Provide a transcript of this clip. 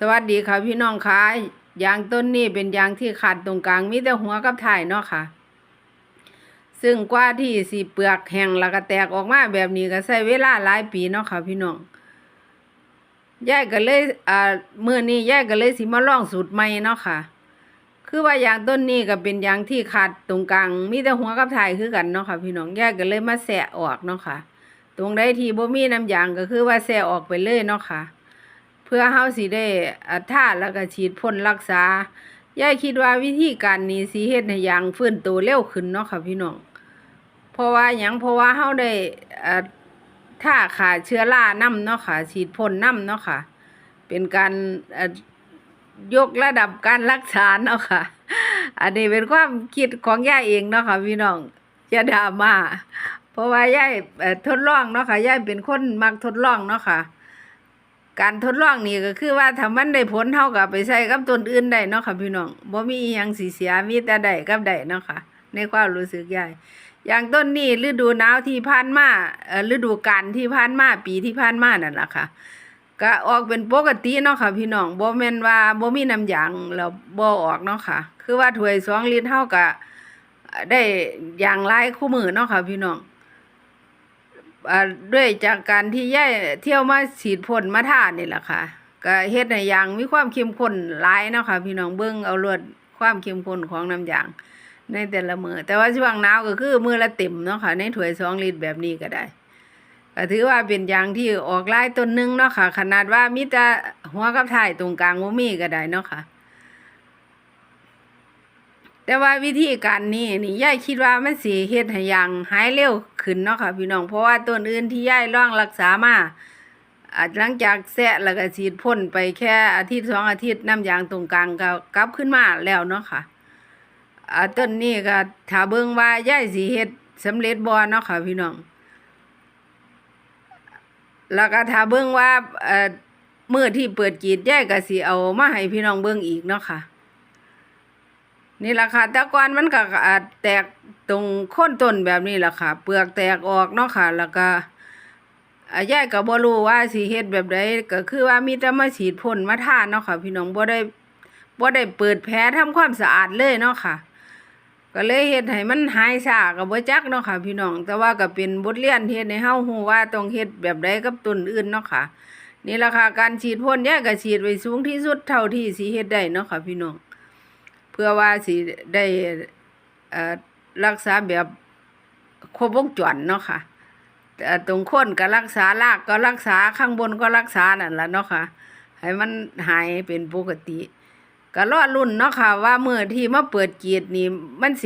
สวัสดีค่ะพี่น้องคะยางต้นนี้เป็นยางที่ขาดตรงกลางมีแต่หัวกับถ่ายเนาะค่ะ ซึ่งกว่าที่สีเปลือกแห้งแล้วก็แตกออกมาแบบนี้ก็ใช้เวลาหลายปีเนาะค่ะ พี่น้องยายก็เลยอ่าเมื้อนี้ยายก็เลยสิมาลองสูตรใหม่เนาะค่ะ คือว่ายางต้นนี้ก็เป็นยางที่ขาดตรงกลางมีแต่หัวกับถ่ายคือกันเนาะค่ะ พี่น้องยายก็เลยมาแสะออกเนาะค่ะ ตรงใดที่บ่มีน้ำยางก็คือว่าแสะออกไปเลยเนาะค่ะ เพื่อเฮาสิได้อัท่าแล้วก็ฉีดพ่นรักษายายคิดว่าวิธีการนี้สิเฮ็ดให้ยางฟื้นตัวเร็วขึ้นเนาะค่ะพี่น้องเพราะว่าหยังเพราะว่าเฮาได้อ่าท่าขาเชื้อรานํเนาะค่ะฉีดพ่นนํเนาะค่ะ เป็นการยกระดับการรักษาเนาะค่ะ อันนี้เป็นความคิดของยายเองเนาะค่ะพี่น้องอย่าดราม่าเพราะว่ายายเอ่อทดลองเนาะค่ะยายเป็นคนมักทดลองเนาะค่ะ การทดลองนี่ก็คือว่าถ้ามันได้ผลเท่ากับไปใช้กับต้นอื่นได้เนาะค่ะพี่น้องบ่มีอิหยังสิเสียมีแต่ได้กับได้เนาะค่ะ ในความรู้สึกยายอย่างต้นนี้ฤดูหนาวที่ผ่านมาเอ่อฤดูกาลที่ผ่านมาปีที่ผ่านมานั่นล่ะค่ะ ก็ออกเป็นปกติเนาะค่ะ พี่น้องบ่แม่นว่าบ่มีน้ำยางแล้วบ่ออกเนาะค่ะ คือว่าถ้วย2ลิตรเฮาก็ได้อย่างหลายคู่มือเนาะค่ะ พี่น้อง ด้วยจากการที่ย่ายเที่ยวมาฉีดพ่นมาทานี่แหละค่ะก็เฮ็ดให้ยางมีความเข้มข้นหลายเนาะค่ะพี่น้องเบิ่งเอารวดความเข้มข้นของน้ำยางในแต่ละมือแต่ว่าช่วงหนาวก็คือมือละเต็มเนาะค่ะในถ้วยสองลิตรแบบนี้ก็ได้ก็ถือว่าเป็นยางที่ออกลายต้นนึงเนาะค่ะ ขนาดว่ามีแต่หัวกับท้ายตรงกลางบ่มีก็ได้เนาะค่ะ แต่ว่าวิธีการนี้นี่ยายคิดว่ามันสิเฮ็ดให้ยางหายเร็วขึ้นเนาะค่ะพี่น้องเพราะว่าต้นอื่นที่ยายลองรักษามาหลังจากแซะแล้วก็ฉีดพ่นไปแค่อาทิตย์สองอาทิตย์น้ำยางตรงกลางก็กลับขึ้นมาแล้วเนาะค่ะต้นนี้ก็ถ้าเบิ่งว่ายายสิเฮ็ดสำเร็จบ่เนาะค่ะพี่น้องแล้วก็ถ้าเบิ่งว่าเอ่อมื้อที่เปิดกรีดยายก็สิเอามาให้พี่น้องเบิ่งอีกเนาะค่ะ นี่แหละค่ะต่ก่อนมันก็แตกตรงโคนต้นแบบนี้แหละค่ะ เปลือกแตกออกเนาะค่ะ แล้วก็ยายก็บ่รู้ว่าสิเฮ็ดแบบใดก็คือว่ามีแต่มาฉีดพ่นมาทาเนาะค่ะ พี่น้องบ่ได้บ่ได้เปิดแผลทำความสะอาดเลยเนาะค่ะ ก็เลยเฮ็ดให้มันหายซาก็บ่จักเนาะค่ะ พี่น้อง แต่ว่าก็เป็นบทเรียนเฮ็ดให้เฮาฮู้ว่าต้องเฮ็ดแบบใดกับต้นอื่นเนาะค่ะ นี่แหละค่ะ การฉีดพ่นยายก็ฉีดไว้สูงที่สุดเท่าที่สิเฮ็ดได้เนาะค่ะ พี่น้อง เพื่อว่าสิได้รักษาแบบครบวงจรเนาะค่ะตรงค้นก็รักษาลากก็รักษาข้างบนก็รักษานั่นแหละเนาะค่ะ ให้มันหายเป็นปกติ ก็รอดรุ่นเนาะค่ะ ว่าเมื่อที่มาเปิดกรีดนี่มันสิ